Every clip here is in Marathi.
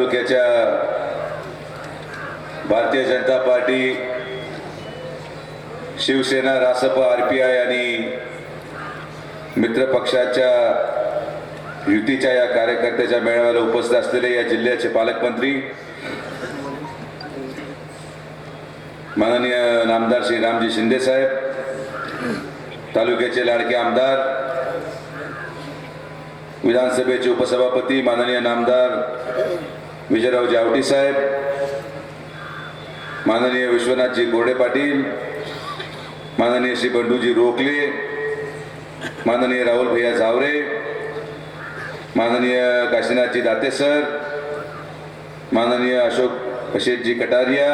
तालुक्याच्या Bharatiya Janata Party Shivsena Rasap R P I आणि मित्र पक्षाच्या युतीच्या या कार्यकर्त्याच्या मेळाव्याला उपस्थित असलेले या जिल्ह्याचे पालकमंत्री माननीय नामदार श्री रामजी शिंदे साहेब तालुक्याचे लाडके आमदार विधानसभेचे उपसभापती माननीय नामदार विजयराव जावटी साहेब माननीय विश्वनाथजी गोडे पाटील माननीय श्री बंडूजी रोकले माननीय राहुल भैया झावरे माननीय काशीनाथजी दाते सर माननीय अशोक अशेतजी कटारिया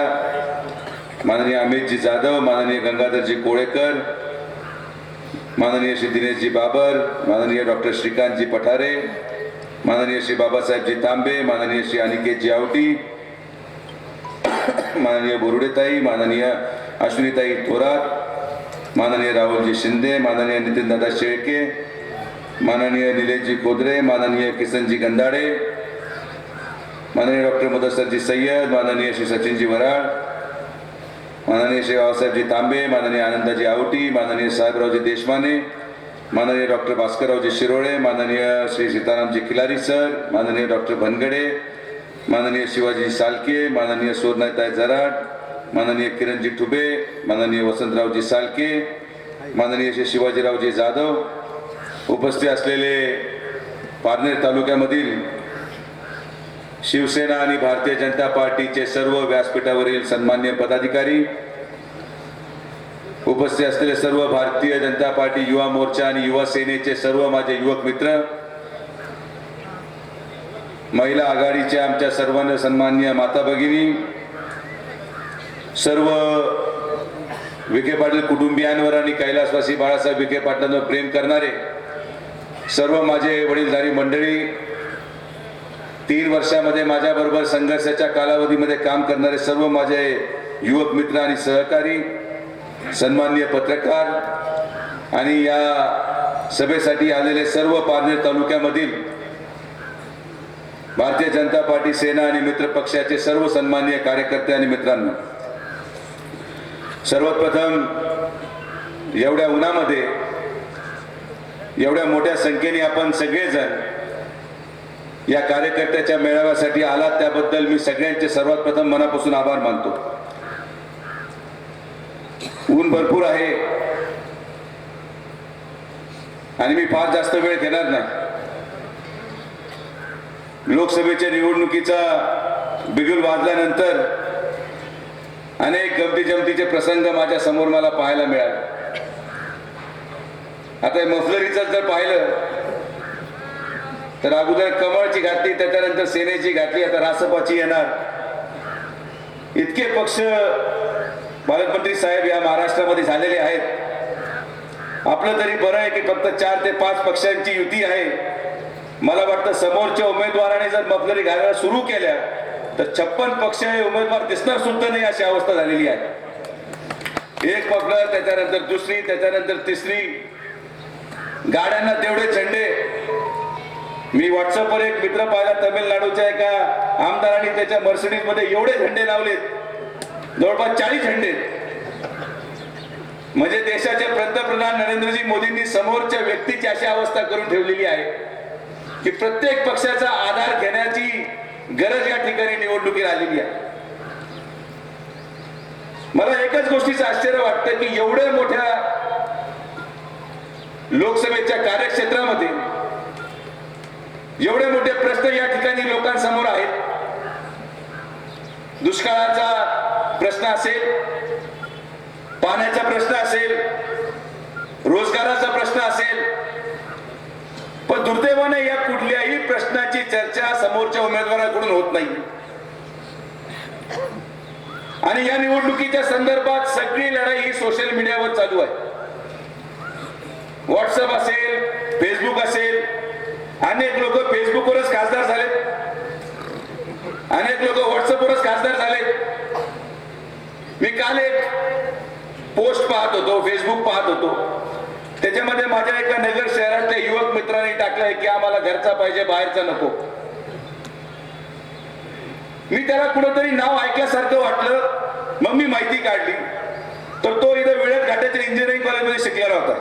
माननीय अमितजी जाधव माननीय गंगाधरजी कोळेकर माननीय श्री दिनेशजी बाबर माननीय डॉक्टर श्रीकांतजी पठारे माननीय श्री बाबासाहेबजी तांबे माननीय श्री अनिकेतजी आवटी माननीय बोरुडेताई माननीय अश्विनीताई थोरात माननीय राहुलजी शिंदे माननीय नितीनदादा शेळके माननीय निलेशजी कोदरे माननीय किसनजी गंधाडे माननीय डॉक्टर मुदस्सरजी सय्यद माननीय श्री सचिनजी वराळ माननीय श्री बाबासाहेबजी तांबे माननीय आनंदाजी आवटी माननीय साहेबरावजी देशमाने माननीय डॉक्टर भास्कररावजी शिरोळे माननीय श्री सीतारामजी खिलारी सर माननीय डॉक्टर भनगडे माननीय शिवाजी सालके माननीय सोरनाताई जराट माननीय किरणजी ठुबे माननीय वसंतरावजी सालके माननीय श्री शिवाजीरावजी जाधव उपस्थित असलेले पारनेर तालुक्यामधील शिवसेना आणि भारतीय जनता पार्टीचे सर्व व्यासपीठावरील सन्मान्य पदाधिकारी उपस्थित असलेले सर्व भारतीय जनता पार्टी युवा मोर्चा आणि युवा सेनेचे सर्व माझे युवक मित्र महिला आघाडीच्या आमच्या सर्वांना सन्मान्य माता भगिनी सर्व विखे पाटील कुटुंबियांवर आणि कैलासवासी बाळासाहेब विखे पाटलांवर प्रेम करणारे सर्व माझे वडीलधारी मंडळी तीन वर्षामध्ये माझ्याबरोबर संघर्षाच्या कालावधीमध्ये काम करणारे सर्व माझे युवक मित्र आणि सहकारी सन्माननीय पत्रकार आणि या सभेसाठी आलेले सर्व पारनेर तालुक्यामधील भारतीय जनता पार्टी सेना आणि मित्र पक्षाचे सर्व सन्माननीय कार्यकर्ते आणि मित्रांनो सर्वप्रथम एवढ्या उन्हामध्ये एवढ्या मोठ्या संख्येने आपण सगळेजण या कार्यकर्त्याच्या मेळाव्यासाठी आलात त्याबद्दल मी सगळ्यांचे सर्वात प्रथम मनापासून आभार मानतो. ऊन भरपूर आहे. आणि मी फार जास्त वेळ घेणार नाही. लोकसभेच्या निवडणुकीचा बिगुल वाजल्यानंतर अनेक गमती जमतीचे प्रसंग माझ्यासमोर मला पाहायला मिळाले. आता मफलरीचं जर पाहिलं तर अगोदर कमळची घातली त्याच्यानंतर सेनेची घातली आता रासपाची येणार. इतके पक्ष पालकमंत्री साहेब या महाराष्ट्रामध्ये झालेले आहेत. आपलं तरी बरं आहे की फक्त चार ते पाच पक्षांची युती आहे. मला वाटतं समोरच्या उमेदवाराने जर मफलरी घालायला सुरू केल्या तर छप्पन पक्ष हे उमेदवार दिसणार सुद्धा नाही अशी अवस्था झालेली आहे. एक मफलर त्याच्यानंतर दुसरी त्याच्यानंतर तिसरी. गाड्यांना तेवढे झेंडे. मी व्हॉट्सअपवर एक मित्र पाहिला तमिळनाडूच्या एका आमदारांनी त्याच्या मर्सिडीजमध्ये एवढे झेंडे लावलेत. जवळपास चाळीस झेंडे म्हणजे देशाचे पंतप्रधान नरेंद्रजी मोदींनी समोरच्या व्यक्तीची अशी अवस्था करून ठेवलेली आहे की प्रत्येक पक्षाचा आधार घेण्याची गरज या ठिकाणी निवडणुकीला आलेली आहे. मला एकच गोष्टीचं आश्चर्य वाटतं की एवढ्या मोठ्या लोकसभेच्या कार्यक्षेत्रामध्ये एवढे मोठे प्रश्न या ठिकाणी लोकांसमोर आहेत. दुष्काळाचा प्रश्न असेल पाण्याचा प्रश्न असेल रोजगाराचा प्रश्न असेल पण दुर्दैवाने या कुठल्याही प्रश्नाची चर्चा समोरच्या उमेदवाराकडून होत नाही. आणि या निवडणुकीच्या संदर्भात सगळी लढाई ही सोशल मीडियावर चालू आहे. व्हॉट्सअप असेल फेसबुक असेल अनेक लोक फेसबुकवरच खासदार झालेत. अनेक लोक व्हॉट्सअप मी काल एक पोस्ट पाहत होतो फेसबुक पाहत होतो. त्याच्यामध्ये माझ्या एका नगर शहरातल्या युवक मित्रांनी टाकलंय की आम्हाला घरचा पाहिजे बाहेरचा नको. मी त्याला कुठंतरी नाव ऐकल्यासारखं वाटलं मग मी माहिती काढली. तर तो इथं वेळेत घाटाच्या इंजिनिअरिंग कॉलेजमध्ये शिकलेला होता.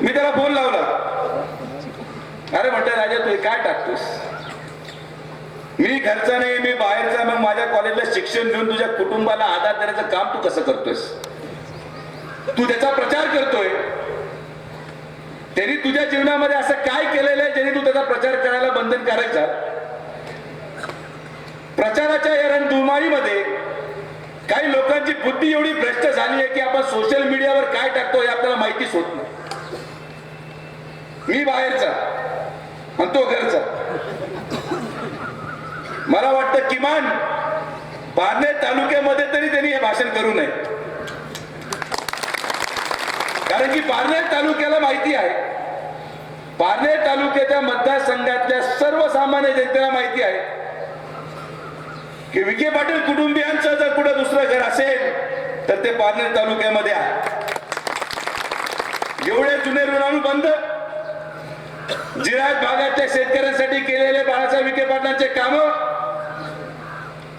मी त्याला फोन लावला. अरे म्हणते राजा तू काय टाकतोस? मी घरचा नाही मी बाहेरचा मग माझ्या कॉलेजला शिक्षण देऊन तुझ्या कुटुंबाला आधार देण्याचं काम तू कसं करतोयस? तू त्याचा प्रचार करतोय. त्यांनी तुझ्या जीवनामध्ये असं काय केलेलं आहे ज्यांनी तू त्याचा प्रचार करायला बंधनकारक झाला? प्रचाराच्या या रणधुमाळीमध्ये काही लोकांची बुद्धी एवढी भ्रष्ट झाली आहे की आपण सोशल मीडियावर काय टाकतो हे आपल्याला माहितीच होत नाही. मी बाहेरचा आणि तो घरचा. मला वाटतं किमान पारनेर तालुक्यामध्ये तरी त्यांनी हे भाषण करू नये. कारण की पारनेर तालुक्याला माहिती आहे पारनेर तालुक्याच्या मतदारसंघातल्या सर्वसामान्य जनतेला माहिती आहे की विखे पाटील कुटुंबियांचं जर कुठं दुसरं घर असेल तर ते पारनेर तालुक्यामध्ये आहे. एवढे जुने ऋणाणू बंद जिरायत भागातल्या शेतकऱ्यांसाठी केलेले बाळासाहेब विखे पाटलांचे काम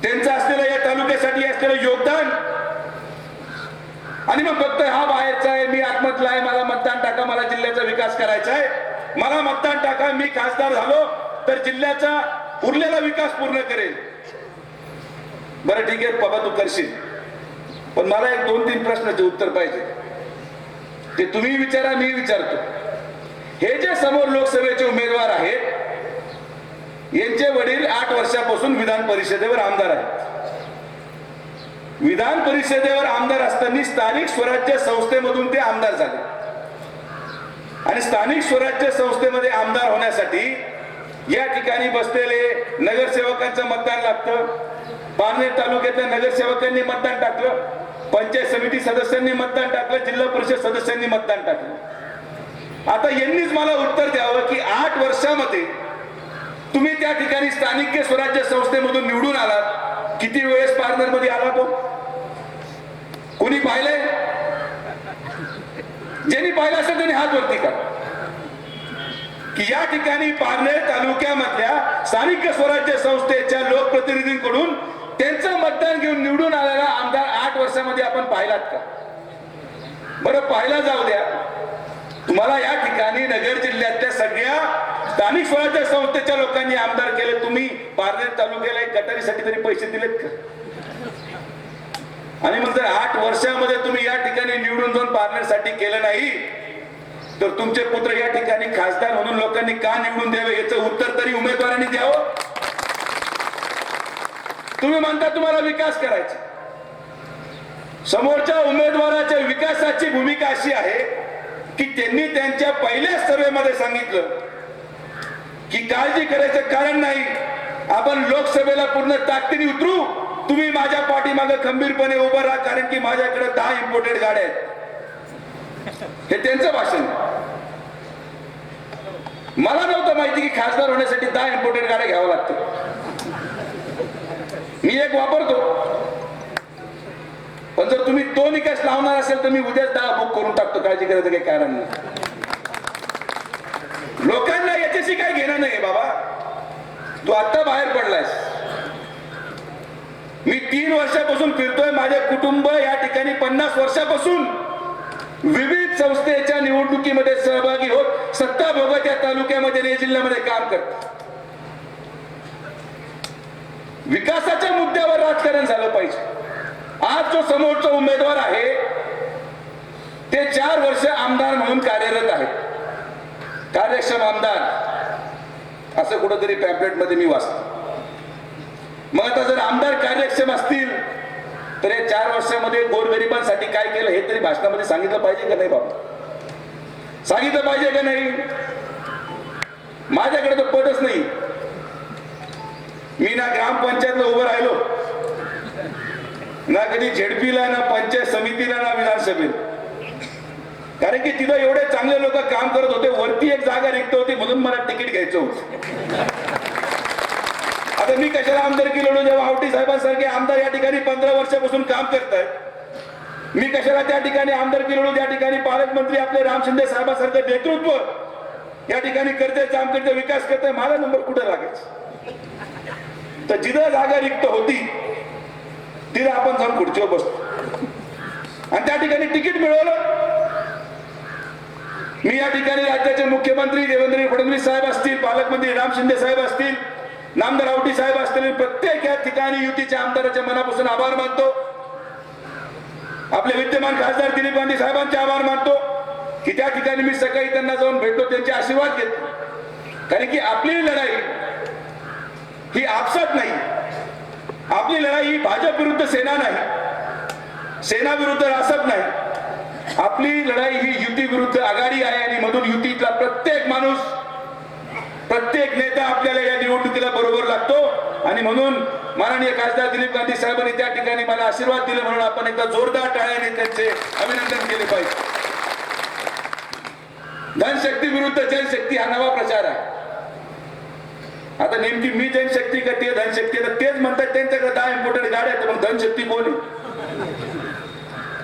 त्यांचं असलेलं या तालुक्यासाठी असलेलं योगदान. आणि मग फक्त हा बाहेरचा आहे मी आत्मतला आहे मला मतदान टाका मला जिल्ह्याचा विकास करायचा आहे. मला मतदान टाका मी खासदार झालो तर जिल्ह्याचा उरलेला विकास पूर्ण करेल. बरं ठीक आहे बाबा तू करशील. पण मला एक दोन तीन प्रश्नाचे उत्तर पाहिजे. ते तुम्ही विचारा मी विचारतो. हे जे समोर लोकसभेचे उमेदवार आहेत यांचे वडील आठ वर्षापासून विधान परिषदेवर आमदार आहेत. विधान परिषदेवर आमदार असताना स्थानिक स्वराज्य संस्थेमधून ते आमदार झाले. आणि स्थानिक स्वराज्य संस्थेमध्ये आमदार होण्यासाठी या ठिकाणी बसलेले नगरसेवकांचं मतदान लागतं. पारनेर तालुक्यातल्या नगरसेवकांनी मतदान टाकलं. पंचायत समिती सदस्यांनी मतदान टाकलं. जिल्हा परिषद सदस्यांनी मतदान टाकलं. आता यांनीच मला उत्तर द्यावं की आठ वर्षामध्ये तुम्ही त्या ठिकाणी स्थानिक स्वराज्य संस्थेमधून निवडून आलात. किती वेळेस पार्लरमध्ये आला तो? कोणी पाहिलंय? ज्यांनी पाहिलं असेल त्यांनी हात वरती का की या ठिकाणी पारनेर तालुक्यामधल्या स्थानिक स्वराज्य संस्थेच्या लोकप्रतिनिधींकडून त्यांचं मतदान घेऊन निवडून आलेला आमदार आठ वर्षामध्ये आपण पाहिलात का? बरं पाहिला जाऊ द्या. तुम्हाला या ठिकाणी नगर जिल्ह्यातल्या सगळ्या स्थानिक स्वराज्य संस्थेच्या लोकांनी आमदार केले तुम्ही पारनेर तालुक्याला एक गटारीसाठी तरी पैसे दिलेत का? आणि मग जर आठ वर्षामध्ये तुम्ही या ठिकाणी निवडून जाऊन पारनेरसाठी केलं नाही तर तुमचे पुत्र या ठिकाणी खासदार म्हणून लोकांनी का निवडून द्यावे याचं उत्तर तरी उमेदवारांनी द्यावं? तुम्ही म्हणता तुम्हाला विकास करायचा. समोरच्या उमेदवाराच्या विकासाची भूमिका अशी आहे की त्यांनी त्यांच्या पहिल्या सभेमध्ये सांगितलं की काळजी करायचं कारण नाही. आपण लोकसभेला पूर्ण ताकदीने उतरू. तुम्ही माझ्या पाठीमागे खंबीरपणे उभं राहा कारण की माझ्याकडे दहा इम्पोर्टेड गाड्या आहेत. हे त्यांचं भाषण. मला नव्हतं माहिती की खासदार होण्यासाठी दहा इम्पोर्टेड गाड्या घ्याव्या लागतात मी एक वापरतो. पण जर तुम्ही तो निकास लावणार असेल तर मी उद्याच दहा बुक करून टाकतो. काळजी करायचं काही कारण नाही लोकांना याच्याशी काय घेणं नाही बाबा तू आता बाहेर पडलायस. मी तीन वर्षापासून फिरतोय माझे कुटुंब या ठिकाणी पन्नास वर्षापासून. विविध संस्थेच्या निवडणुकीमध्ये सहभागी होत सत्ता भोगत या तालुक्यामध्ये आणि या जिल्ह्यामध्ये काम करत. विकासाच्या मुद्द्यावर राजकारण झालं पाहिजे. आज जो समोरचा उमेदवार आहे ते चार वर्ष आमदार म्हणून कार्यरत आहेत कार्यक्षम आमदार. असं कुठंतरी पॅम्पलेटमध्ये मी वाचतो. मग आता जर आमदार कार्यक्षम असतील तर या चार वर्षामध्ये गोरगरिबांसाठी काय केलं हे तरी भाषणामध्ये सांगितलं पाहिजे का नाही बाबा? सांगितलं पाहिजे का नाही? माझ्याकडे तर पटच नाही. मी ना ग्रामपंचायतला उभं राहिलो. ना कधी झेडपीला ना पंचायत समितीला ना विधानसभेला. कारण की तिथं एवढे चांगले लोक काम करत होते वरती एक जागा रिक्त होती म्हणून मला तिकीट घ्यायचं होतं. आता मी कशाला आमदार केलो जेव्हा आवटी साहेबांसारखे आमदार या ठिकाणी पंधरा वर्षापासून काम करतायत? मी कशाला त्या ठिकाणी आमदार लढू त्या ठिकाणी पालकमंत्री आपले राम शिंदे साहेबांसारखं नेतृत्व या ठिकाणी करते जामखेडचा विकास करते माझा नंबर कुठं लागायचा? तर जिथं जागा रिक्त होती तिथं आपण जाऊन खुर्चीवर बसतो आणि त्या ठिकाणी तिकीट मिळवलं. मी या ठिकाणी राज्याचे मुख्यमंत्री देवेंद्र फडणवीस साहेब असतील पालकमंत्री राम शिंदे साहेब असतील नामदार आवटी साहेब असतील प्रत्येक या ठिकाणी युतीच्या आमदाराच्या मनापासून आभार मानतो. आपले विद्यमान खासदार दिलीप गांधी साहेबांचे आभार मानतो की त्या ठिकाणी मी सकाळी त्यांना जाऊन भेटतो त्यांचे आशीर्वाद घेतो कारण की आपली लढाई ही आपसात नाही. आपली लढाई ही भाजप विरुद्ध सेना नाही. सेना विरुद्ध रासप नाही. आपली लढाई ही युती विरुद्ध आघाडी आहे आणि मधून युतीतला प्रत्येक माणूस प्रत्येक नेता आपल्याला या निवडणुकीला बरोबर लागतो. आणि म्हणून माननीय खासदार दिलीप गांधी साहेबांनी त्या ठिकाणी मला आशीर्वाद दिले म्हणून आपण एकदा जोरदार टाळ्याने त्यांचे अभिनंदन केले पाहिजे. धनशक्ती विरुद्ध जनशक्ती हा नवा प्रचार आहे. आता नेमकी मी जनशक्ती का ते धनशक्ती तेच म्हणतात त्यांच्याकडे दहा इम्पॉर्टंट गाड्या मग धनशक्ती कोण आहे?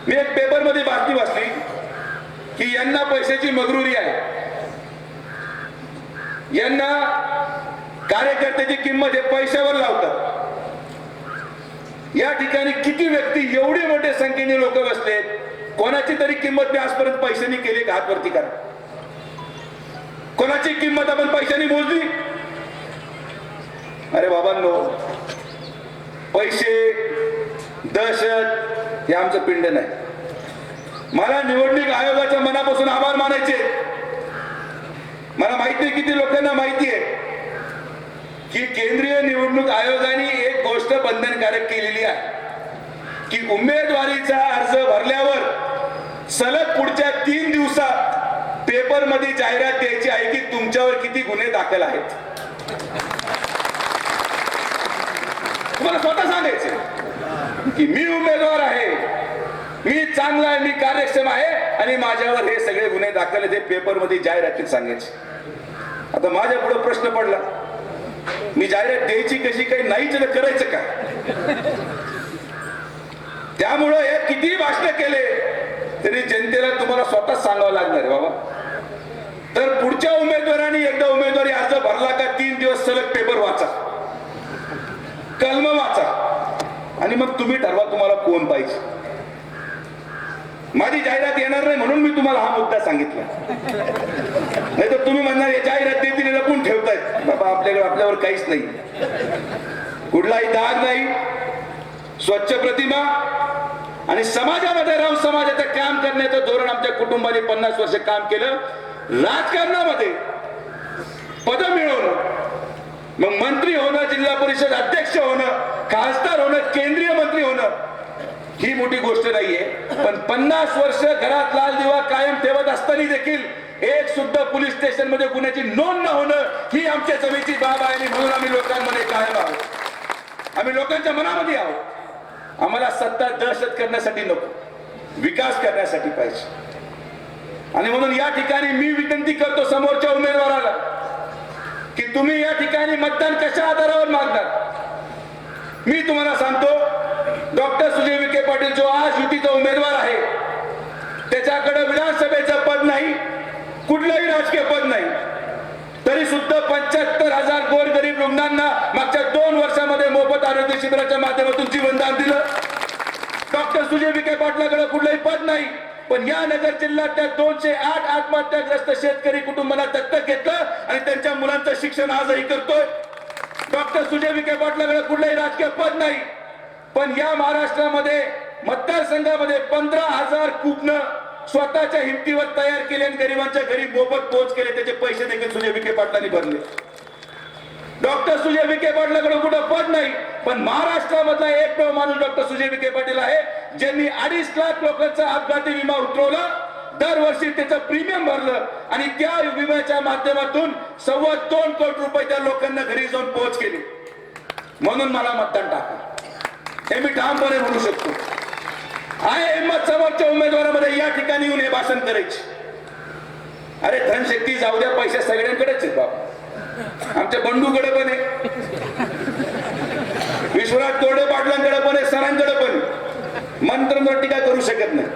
मी एक पेपरमध्ये बातमी वाचली की यांना पैशाची मगरुरी आहे. यांना कार्यकर्त्याची किंमत हे पैशावर लावतात. या ठिकाणी किती व्यक्ती एवढे मोठ्या संख्येने लोक बसलेत कोणाची तरी किंमत मी आजपर्यंत पैशाने केली का हातवरती करा. कोणाची किंमत आपण पैशाने मोजली? अरे बाबांनो पैसे दहशत हे आमचं पिंड नाही मला निवडणूक आयोगाच्या मनापासून आभार मानायचे. मला माहिती आहे किती लोकांना माहिती आहे की केंद्रीय निवडणूक आयोगाने एक गोष्ट बंधनकारक केलेली आहे की उमेदवारीचा अर्ज भरल्यावर सलग पुढच्या तीन दिवसात पेपरमध्ये जाहिरात द्यायची आहे की तुमच्यावर किती गुन्हे दाखल आहेत. तुम्हाला स्वतः सांगायचे. की मी उमेदवार आहे. मी चांगला आहे मी कार्यक्षम आहे आणि माझ्यावर हे सगळे गुन्हे दाखल ते पेपरमध्ये जाहिरातीत सांगायचे. आता माझ्या पुढे प्रश्न पडला. मी जाहिरात द्यायची कशी काही नाहीच तर करायचं काय त्यामुळं हे किती भाषण केले तरी जनतेला तुम्हाला स्वतः सांगावं लागणार आहे बाबा. तर पुढच्या उमेदवारांनी एकदा उमेदवारी अर्ज भरला का तीन दिवस सलग पेपर वाचा. कलम वाचा. आणि मग तुम्ही ठरवा तुम्हाला कोण पाहिजे. माझी जाहिरात येणार नाही म्हणून मी तुम्हाला हा मुद्दा सांगितला. नाही तर तुम्ही म्हणणार हे जाहिरात देतील लपून ठेवतायत? बाबा आपल्याकडे आपल्यावर काहीच नाही. कुठलाही दाग नाही स्वच्छ प्रतिमा आणि समाजामध्ये राहून समाजाचं काम करण्याचं धोरण आमच्या कुटुंबाने पन्नास वर्ष काम केलं. राजकारणामध्ये पद मिळवलं मग मंत्री होणं जिल्हा परिषद अध्यक्ष होणं खासदार होणं केंद्रीय मंत्री होणं ही मोठी गोष्ट नाहीये. पण पन्नास वर्ष घरात लाल दिवा कायम ठेवत असताना देखील एक सुद्धा पोलीस स्टेशनमध्ये गुन्ह्याची नोंद न होणं ही आमच्या जमेची बाब आहे आणि म्हणून आम्ही लोकांमध्ये कायम आहोत. आम्ही लोकांच्या मनामध्ये आहोत. आम्हाला सत्ता दहशत करण्यासाठी नको. विकास करण्यासाठी पाहिजे. आणि म्हणून या ठिकाणी मी विनंती करतो समोरच्या उमेदवाराला की तुम्ही या ठिकाणी मतदान कशा आधारावर मागणार? मी तुम्हाला सांगतो डॉक्टर सुजय विखे पाटील जो आज युतीचा उमेदवार आहे त्याच्याकडे विधानसभेचं पद नाही कुठलंही राजकीय पद नाही. तरी सुद्धा पंच्याहत्तर हजार गोरगरीब रुग्णांना मागच्या दोन वर्षामध्ये मोफत आरोग्य शिबिराच्या माध्यमातून जीवनदान दिलं. डॉक्टर सुजय विखे पाटलाकडे कुठलंही पद नाही. पण या नगर जिल्ह्यातल्या दोनशे आठ आत्महत्याग्रस्त शेतकरी कुटुंबाला दत्तक घेतलं आणि त्यांच्या मुलांचं शिक्षण आजही करतोय. डॉक्टर सुजय विखे पाटलाकडे कुठलंही राजकीय पद नाही. पण या महाराष्ट्रामध्ये मतदारसंघामध्ये पंधरा हजार कुपन स्वतःच्या हिमतीवर तयार केले आणि गरिबांच्या घरी मोफत पोहोच केले त्याचे पैसे देखील सुजय विखे पाटलांनी भरले. डॉक्टर सुजय विखे पाटलाकडे कुठं पद नाही पण महाराष्ट्रामधला एकमेव माणूस डॉक्टर सुजय विखे पाटील आहे. ज्यांनी अडीच लाख लोकांचा अपघाती विमा उतरवला दरवर्षी त्याचं प्रीमियम भरलं आणि त्या विम्याच्या माध्यमातून सव्वा दोन कोटी रुपये त्या लोकांना घरी जाऊन पोहोच केली. म्हणून मला मतदान टाका. हे मी ठामपणे म्हणू शकतो. आय हिंमत समोरच्या उमेदवारामध्ये या ठिकाणी येऊन हे भाषण करायचे. अरे धनशक्ती जाऊ द्या पैसे सगळ्यांकडेच आहेत बाबा. आमच्या बंडूकडे पण आहे. विश्वनाथ तोडे पाटलांकडे पण आहे सरांकडे पण आहे मंत्र टीका करू शकत नाही.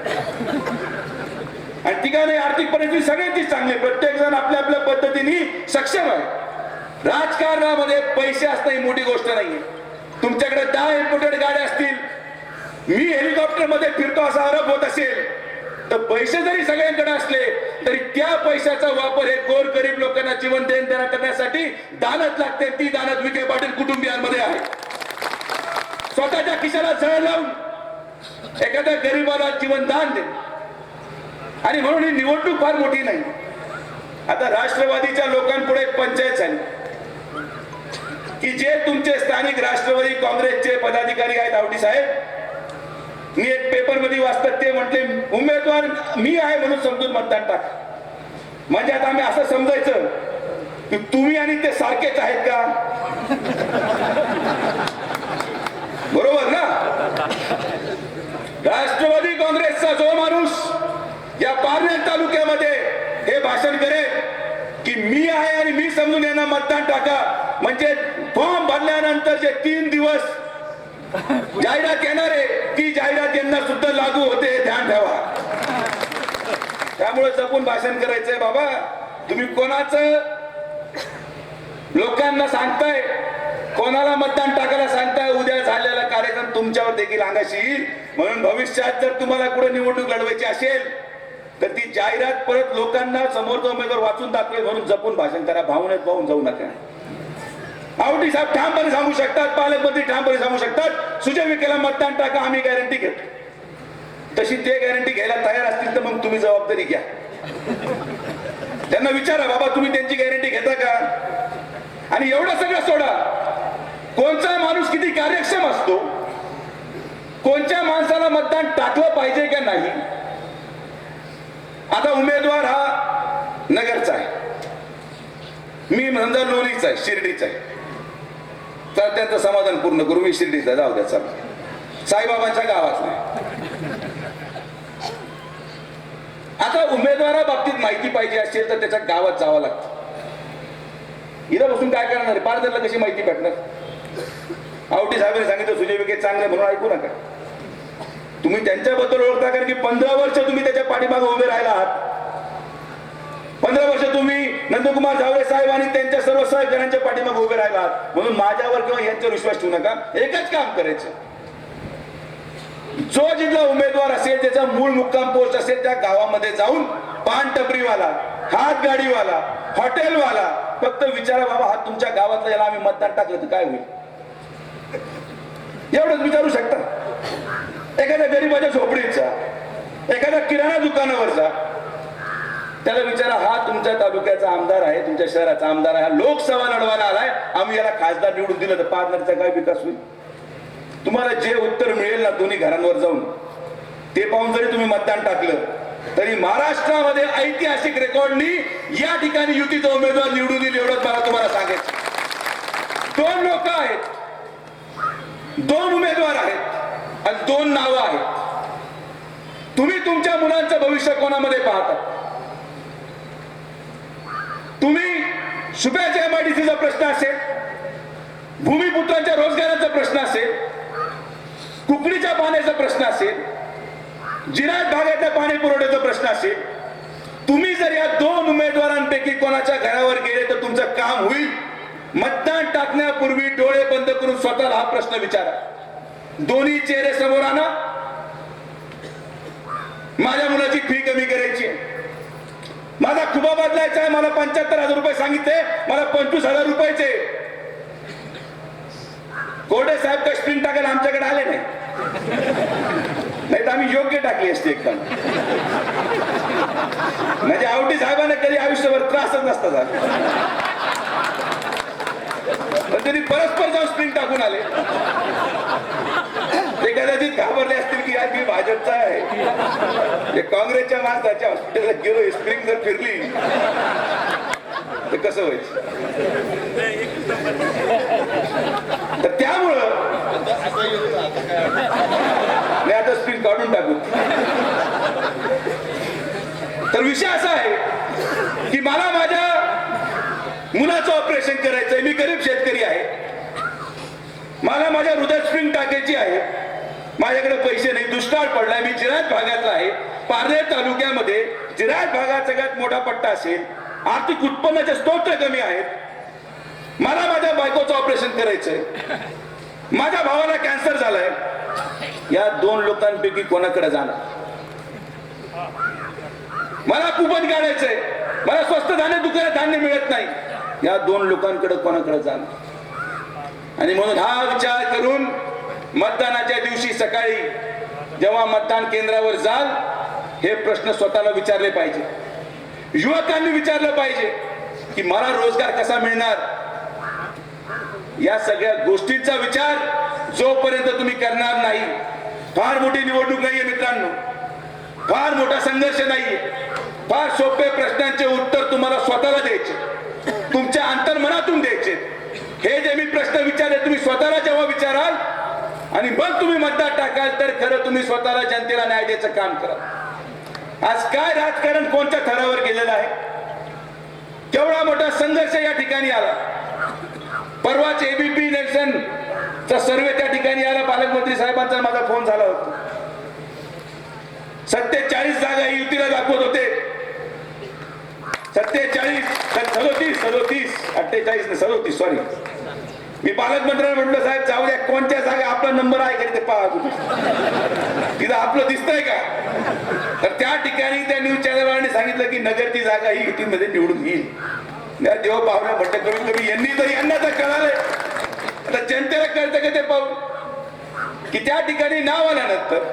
आणि ती नाही आर्थिक परिस्थिती सगळ्यांची चांगली आहे. प्रत्येक जण आपल्या आपल्या पद्धतीने सक्षम आहे. राजकारणामध्ये पैसे असणं ही मोठी गोष्ट नाहीये. तुमच्याकडे दहा इम्पोर्टेड गाड्या असतील मी हेलिकॉप्टरमध्ये फिरतो असा आरोप होत असेल तर पैसे जरी सगळ्यांकडे असले तरी त्या पैशाचा वापर हे गोर गरीब लोकांना जीवन देण देणं करण्यासाठी दानत लागते. ती दानत विखे पाटील कुटुंबियांमध्ये आहे. स्वतःच्या खिशाला झळ लावून एखाद्या गरीबाला जीवन दान दे. आणि म्हणून ही निवडणूक फार मोठी नाही. आता राष्ट्रवादीच्या लोकांपुढे पंचायत झाली. की जे तुमचे स्थानिक राष्ट्रवादी काँग्रेसचे पदाधिकारी आहेत आवडी साहेब मी एक पेपरमध्ये वाचतात ते म्हटले उमेदवार मी आहे म्हणून समजून मतदान टाक. म्हणजे आता आम्ही असं समजायचं की तुम्ही आणि ते सारखेच आहेत का? बरोबर ना? राष्ट्रवादी काँग्रेसचा जो माणूस या पारनेर तालुक्यामध्ये हे भाषण करेल की मी आहे आणि मी समजून यांना मतदान टाका. म्हणजे फॉर्म भरल्यानंतर जे तीन दिवस जाहिरात येणार आहे ती जाहिरात यांना सुद्धा लागू होते हे ध्यान ठेवा. त्यामुळे जपून भाषण करायचंय बाबा. तुम्ही कोणाचं लोकांना सांगताय? कोणाला मतदान टाकायला सांगताय? उद्या झालेला कार्यक्रम तुमच्यावर देखील अंगाशी येईल म्हणून भविष्यात जर तुम्हाला कुठे निवडणूक लढवायची असेल तर ती जाहिरात परत लोकांना समोरचा उमेदवार वाचून दाखवेल म्हणून जपून भाषण करा. भावनेत पाहून जाऊ नका. आवडी साहेब ठामपणे सांगू शकतात पालकमंत्री ठामपणे सांगू शकतात. सुजय विकेला मतदान टाका आम्ही गॅरंटी घेतो. तशी ते गॅरंटी घ्यायला तयार असतील तर मग तुम्ही जबाबदारी घ्या. त्यांना विचारा बाबा तुम्ही त्यांची गॅरंटी घेता का? आणि एवढं सगळं सोडा. कोणचा माणूस किती कार्यक्षम असतो? कोणत्या माणसाला मतदान टाकलं पाहिजे का नाही? आता उमेदवार हा नगरचा आहे. मी म्हणजे लोणीचा आहे शिर्डीचा आहे. तर त्यांचं समाधान पूर्ण करू मी शिर्डीचा जाऊ द्या चला. साईबाबांच्या गावातला आता उमेदवारा बाबतीत माहिती पाहिजे असेल तर त्याच्या गावात जावं लागतं. इथं बसून काय करणार? आहे पारदरला कशी माहिती भेटणार? आवटी साहेबांनी सांगितलं सुजय विखे चांगले म्हणून ऐकू नका. तुम्ही त्यांच्याबद्दल ओळखता कारण की पंधरा वर्ष तुम्ही त्याच्या पाठीमागे उभे राहिला आहात. पंधरा वर्ष तुम्ही नंदकुमार जावरे साहेब आणि त्यांच्या सर्व सहकार्यांच्या पाठीमागे उभे राहिला आहात. म्हणून माझ्यावर किंवा यांच्यावर विश्वास ठेवू नका. एकच काम करायचं. जो जिथला उमेदवार असेल त्याचा मूळ मुक्काम पोस्ट असेल त्या गावामध्ये जाऊन पान टपरीवाला हात गाडीवाला हॉटेलवाला फक्त विचारा बाबा हा तुमच्या गावातला याला आम्ही मतदान टाकलं तर काय होईल? एवढंच विचारू शकता. एखाद्या गरीबाच्या झोपडीचा एखाद्या किराणा दुकानावरचा त्याला विचारा हा तुमच्या तालुक्याचा आमदार आहे तुमच्या शहराचा आमदार आहे हा लोकसभा लढवायला आलाय आम्ही याला खासदार निवडून दिलं तर पार्टनरचा काय विकास होईल? तुम्हाला जे उत्तर मिळेल ना दोन्ही घरांवर जाऊन ते पाहून जरी तुम्ही मतदान टाकलं तरी महाराष्ट्रामध्ये ऐतिहासिक रेकॉर्डनी या ठिकाणी युतीचा उमेदवार निवडून येईल एवढंच मला तुम्हाला सांगायचं दोन लोक आहेत. दोन उमेदवार आहेत आणि दोन नावं आहेत. तुम्ही तुमच्या मुलांचं भविष्य कोणामध्ये पाहता? तुम्ही शुभ्याच्या एमआयडीसीचा प्रश्न असेल भूमिपुत्रांच्या रोजगाराचा प्रश्न असेल कुकडीच्या पाण्याचा प्रश्न असेल जिराट भागातल्या पाणी पुरवठ्याचा प्रश्न असेल तुम्ही जर या दोन उमेदवारांपैकी कोणाच्या घरावर गेले तर तुमचं काम होईल. मतदान टाकण्यापूर्वी डोळे बंद करून स्वतःला हा प्रश्न विचारा. दोन्ही चेहरे समोर आणा. माझ्या मुलाची फी कमी करायची आहे. माझा खुबा बदलायचा आहे. मला पंच्याहत्तर हजार रुपये सांगितले. मला पंचवीस हजार रुपयाचे कोर्टे साहेब कश्मीर टाकायला आमच्याकडे आले नाही? नाही तर आम्ही योग्य टाकली असते एकदम म्हणजे आवटी साहेबांना कधी आयुष्यभर त्रासच नसता झाला. त्यांनी परस्पर जाऊन स्प्रिंग टाकून आले. ते कदाचित घाबरले असतील की यार मी भाजपचा आहे. काँग्रेसच्या माणसाच्या हॉस्पिटलला गेलो स्प्रिंग जर फिरली तर कसं व्हायचं? तर त्यामुळं मी आता स्प्रिंग काढून टाकू. तर विषय असा आहे की मला माझ्या मुलाचं ऑपरेशन करायचंय. मी गरीब शेतकरी आहे. मला माझ्या हृदयात स्प्रिंग टाकायची आहे. माझ्याकडे पैसे नाही. दुष्काळ पडलाय. मी जिरात भागातला आहे. पारनेर तालुक्यामध्ये जिरायत भागात सगळ्यात मोठा पट्टा असेल. आर्थिक उत्पन्नाचे स्तोत्र कमी आहेत. मला माझ्या बायकोचं ऑपरेशन करायचंय. माझ्या भावाला कॅन्सर झालाय. या दोन लोकांपैकी कोणाकडे जाणार? मला कुपन काढायचंय. मला स्वस्त धान्य दुकानात धान्य मिळत नाही. या दोन लोकांकडे कोणाकडे जाणार? आणि म्हणून हा विचार करून मतदानाच्या दिवशी सकाळी जेव्हा मतदान केंद्रावर जाल हे प्रश्न स्वतःला विचारले पाहिजे. युवकांनी विचारलं पाहिजे की मला रोजगार कसा मिळणार? या सगळ्या गोष्टींचा विचार जोपर्यंत तुम्ही करणार नाही फार मोठी निवडणूक नाहीये मित्रांनो. फार मोठा संघर्ष नाहीये. फार सोपे प्रश्नांचे उत्तर तुम्हाला स्वतःला द्यायचे तुमच्या अंतर्मनातून द्यायचे हे जे मी प्रश्न विचारले तुम्ही स्वतःला जेव्हा विचाराल आणि मग तुम्ही मतदार टाकाल तर खरं तुम्ही स्वतःला जनतेला न्याय द्यायचं काम करा. आज काय राजकारण कोणत्या थरावर गेलेलं आहे? केवढा मोठा संघर्ष या ठिकाणी आला. परवाच एबीपी नेल्सन चा सर्वे त्या ठिकाणी आला. पालकमंत्री साहेबांचा माझा फोन झाला होता. सत्तेचाळीस जागा युतीला दाखवत होते. सत्तेचाळीस सदोतीस सदोतीस अठ्ठेचाळीस सदोतीस सॉरी मी पालकमंत्र्यांना म्हटलं साहेब जाऊ द्या कोणत्या जागा आपला नंबर आहे का ते पहा तिथं आपलं दिसतंय का? तर त्या ठिकाणी त्या न्यूज चॅनलवाल्यांनी सांगितलं की नगरची जागा ही युतीमध्ये निवडून येईल. या देव पाहुण्या म्हटलं करून कमी यांनी तर यांना तर कळालंय. आता जनतेला कळतं का ते पाहून? की त्या ठिकाणी नाव आल्यानंतर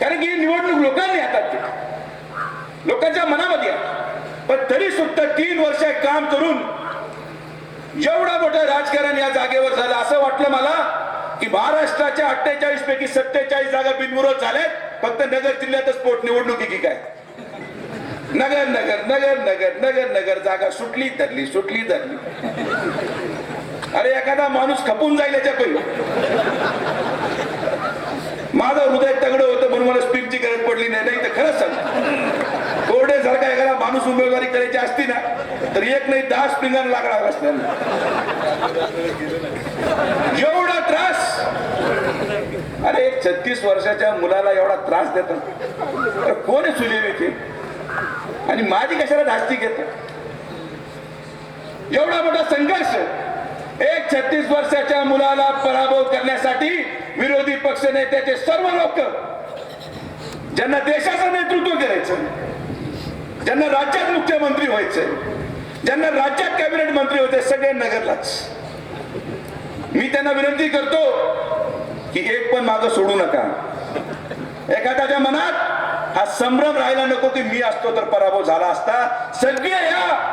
कारण की ही निवडणूक लोकांनी हातात लोकांच्या मनामध्ये पण तरी सुद्धा तीन वर्ष काम करून एवढं मोठं राजकारण या जागेवर झालं असं वाटलं मला की महाराष्ट्राच्या अठ्ठेचाळीस पैकी सत्तेचाळीस जागा बिनविरोध झाल्यात. फक्त नगर जिल्ह्यातच पोट निवडणुकी की काय? नगर नगर नगर नगर नगर नगर. जागा सुटली धरली सुटली धरली. अरे एखादा माणूस खपून जाईल याच्या पहिले. माझं हृदय तगडं होतं म्हणून मला स्पीकची गरज पडली नाही. नाही तर खरंच सांग कोरडे सारखा एखादा माणूस उमेदवारी करायची असती ना तर एक नाही दहा स्प्रिंगार लागणार रस्त्याने. एवढा त्रास? अरे एक छत्तीस वर्षाच्या मुलाला एवढा त्रास देतात. कोण आहे येते आणि माझी कशाला धास्ती घेत? एवढा मोठा संघर्ष. एक छत्तीस वर्षाच्या मुलाला पराभव करण्यासाठी विरोधी पक्ष नेत्याचे सर्व लोक ज्यांना देशाचं नेतृत्व करायचं ज्यांना राज्यात मुख्यमंत्री व्हायचंय ज्यांना राज्यात कॅबिनेट मंत्री होते सगळे नगरलाच. मी त्यांना विनंती करतो की एक पण मागं सोडू नका. एखाद्याच्या मनात हा संभ्रम राहायला नको की मी असतो तर पराभव झाला असता. सगळे या.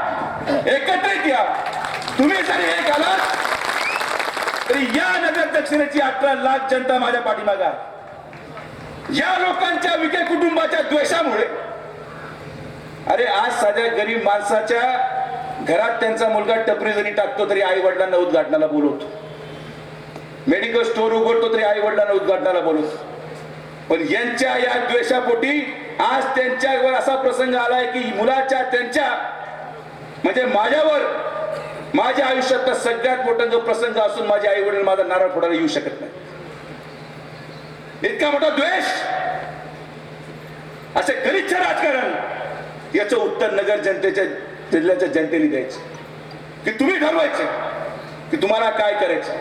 एकत्रित या. तुम्ही जरी एक आलात तरी या नगर दक्षिणेची अठरा लाख जनता माझ्या पाठीमागा या लोकांच्या विखे कुटुंबाच्या द्वेषामुळे. अरे आज साध्या गरीब माणसाच्या घरात त्यांचा मुलगा टपरी जरी टाकतो तरी आई वडिलांना उद्घाटनाला बोलवतो. मेडिकल स्टोर उघडतो तरी आई वडिलांना उद्घाटनाला बोलवतो. पण यांच्या या द्वेषापोटी आज त्यांच्यावर असा प्रसंग आलाय की मुलाच्या त्यांच्या म्हणजे माझ्यावर माझ्या आयुष्यातला सगळ्यात मोठा जो प्रसंग असून माझे आई वडील माझा नारळ फोडायला येऊ शकत नाही इतका मोठा द्वेष! असे गलिच्छ राजकारण! याचं उत्तर नगर जनतेच्या जिल्ह्याच्या जनतेने द्यायचे. की तुम्ही ठरवायचे की तुम्हाला काय करायचं.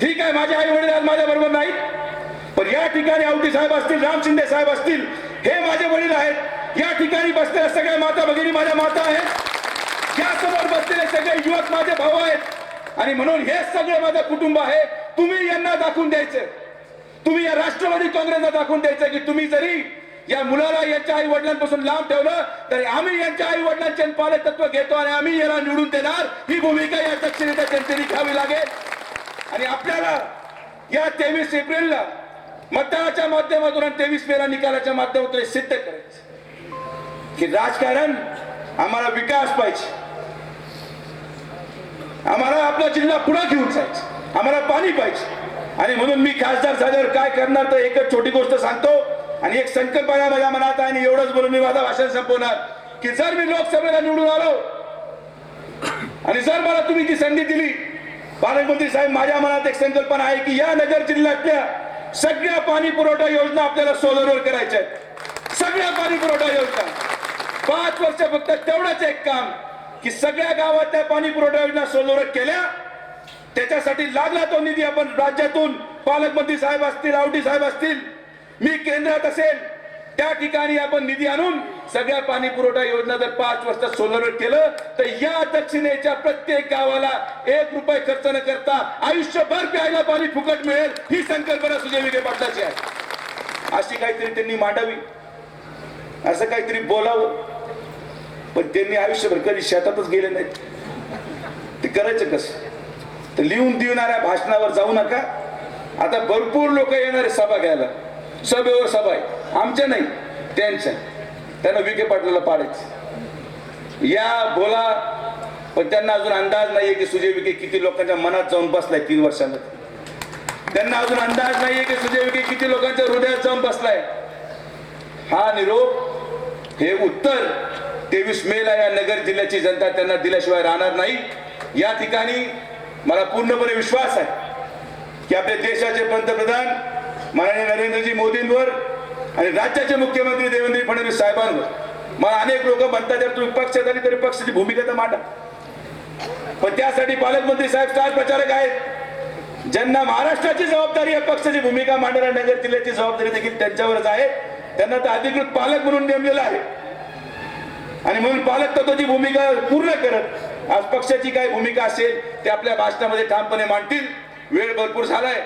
ठीक आहे माझे आई वडील आज माझ्या बरोबर नाहीत पण या ठिकाणी आवटी साहेब असतील राम शिंदे साहेब असतील हे माझे वडील आहेत. या ठिकाणी बसलेल्या सगळ्या माता भगिनी माझ्या माता आहेत. या समोर बसलेले सगळे युवक माझे भाऊ आहेत. आणि म्हणून हे सगळे माझं कुटुंब आहे. तुम्ही यांना दाखवून द्यायचं. तुम्ही या राष्ट्रवादी काँग्रेसला दाखवून द्यायचं की तुम्ही जरी या मुलाला यांच्या आई वडिलांपासून लांब ठेवलं तरी आम्ही यांच्या आई वडिलांचे पालक तत्व घेतो आणि आम्ही याला निवडून देणार. ही भूमिका या दक्षिणेच्या जनतेने घ्यावी लागेल. आणि आपल्याला या तेवीस एप्रिलला मतदानाच्या माध्यमातून आणि तेवीस मेला निकालाच्या माध्यमातून हे सिद्ध करायचं. की राजकारण आम्हाला विकास पाहिजे. आम्हाला आपला जिल्हा पुढे घेऊन जायचं. आम्हाला पाणी पाहिजे. आणि म्हणून मी खासदार झाल्यावर काय करणार तर एकच छोटी गोष्ट सांगतो. आणि एक संकल्पना माझ्या मनात आहे आणि एवढंच बोलून मी माझा भाषण संपवणार की जर मी लोकसभेला निवडून आलो आणि जर मला तुम्ही ती संधी दिली पालकमंत्री साहेब माझ्या मनात एक संकल्पना आहे की या नगर जिल्ह्यातल्या सगळ्या पाणी पुरवठा योजना आपल्याला सोलरवर करायच्या आहेत. पाणी पुरवठा योजना. पाच वर्ष फक्त तेवढंच एक काम की सगळ्या गावातल्या पाणी पुरवठा योजना सोलरवर केल्या. त्याच्यासाठी लागला तो निधी आपण राज्यातून पालकमंत्री साहेब असतील आवटी साहेब असतील मी केंद्रात असेल. त्या ठिकाणी आपण निधी आणून सगळ्या पाणी पुरवठा योजना जर पाच वर्षात सोलर केलं तर या दक्षिणेच्या प्रत्येक गावाला एक रुपये खर्च न करता आयुष्यभर प्यायला पाणी फुकट मिळेल ही संकल्पना सुजय विखे पाटलाची आहे. अशी काहीतरी त्यांनी मांडावी. असं काहीतरी बोलावं. पण त्यांनी आयुष्यभर कधी शेतातच गेले नाहीत. ते करायचं कसं? तर लिहून देणाऱ्या भाषणावर जाऊ नका. आता भरपूर लोक येणारे सभा घ्यायला. सभेवर सभा आहे. आमच्या नाही त्यांच्या. त्यांना विखे पाटलाला पाडायचं. या बोला पण त्यांना अजून अंदाज नाहीये की सुजय विखे किती लोकांच्या मनात जाऊन बसलाय तीन वर्षामध्ये. त्यांना अजून अंदाज नाहीये की सुजय विखे किती लोकांच्या हृदयात जाऊन बसलाय. हा निरोप हे उत्तर तेवीस मेला या नगर जिल्ह्याची जनता त्यांना दिल्याशिवाय राहणार नाही. या ठिकाणी मला पूर्णपणे विश्वास आहे की आपल्या देशाचे पंतप्रधान माननीय नरेंद्रजी मोदींवर आणि राज्याचे मुख्यमंत्री देवेंद्र फडणवीस साहेबांवर. मला अनेक लोक म्हणतात जर तुम्ही पक्ष झाली तरी पक्षाची भूमिका तर मांडा. पण त्यासाठी पालकमंत्री साहेब स्टार प्रचारक आहेत. ज्यांना महाराष्ट्राची जबाबदारी आहे पक्षाची भूमिका मांडणाऱ्या नगर जिल्ह्याची जबाबदारी देखील त्यांच्यावरच आहे. त्यांना तर अधिकृत पालक म्हणून नेमलेला आहे. आणि म्हणून पालक तत्वाची भूमिका पूर्ण करत आज पक्षाची काय भूमिका असेल ते आपल्या भाषणामध्ये ठामपणे मांडतील. वेळ भरपूर झालाय.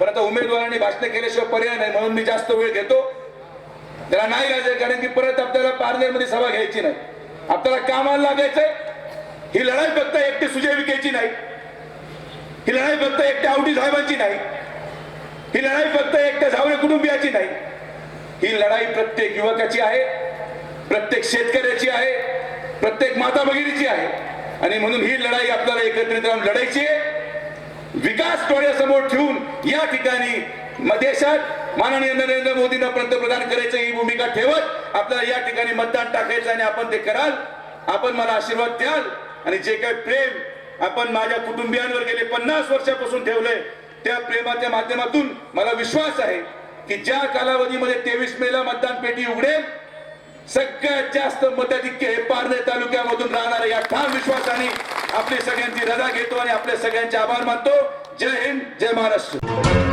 पण आता उमेदवारांनी भाषण केल्याशिवाय पर्याय नाही म्हणून मी जास्त वेळ घेतो. त्याला नाही राहायचं कारण की परत आपल्याला पार्लरमध्ये सभा घ्यायची नाही. आपल्याला कामाला लागायचंय. ही लढाई फक्त एकटे सुजय विकेची नाही. ही लढाई फक्त एकट्या आवडी साहेबांची नाही. ही लढाई फक्त एकट्या झावरे कुटुंबियाची नाही. ही लढाई प्रत्येक युवकाची आहे प्रत्येक शेतकऱ्याची आहे प्रत्येक माता भगिनीची आहे. आणि म्हणून ही लढाई आपल्याला एकत्रित राहून लढायची आहे. विकास डोळ्यासमोर ठेवून या ठिकाणी म- देशात माननीय नरेंद्र मोदींना पंतप्रधान करायचं ही भूमिका ठेवत आपल्याला या ठिकाणी मतदान टाकायचं आणि आपण ते कराल. आपण मला आशीर्वाद द्याल आणि जे काही प्रेम आपण माझ्या कुटुंबियांवर गेले पन्नास वर्षापासून ठेवलंय त्या प्रेमाच्या माध्यमातून मला विश्वास आहे की ज्या कालावधीमध्ये तेवीस मेला मतदान पेटी उघडेल सगळ्यात जास्त मताधिक्य हे पारनेर तालुक्यामधून राहणार या ठाम विश्वासाने आपली सगळ्यांची रजा घेतो आणि आपल्या सगळ्यांचे आभार मानतो. जय हिंद जय महाराष्ट्र.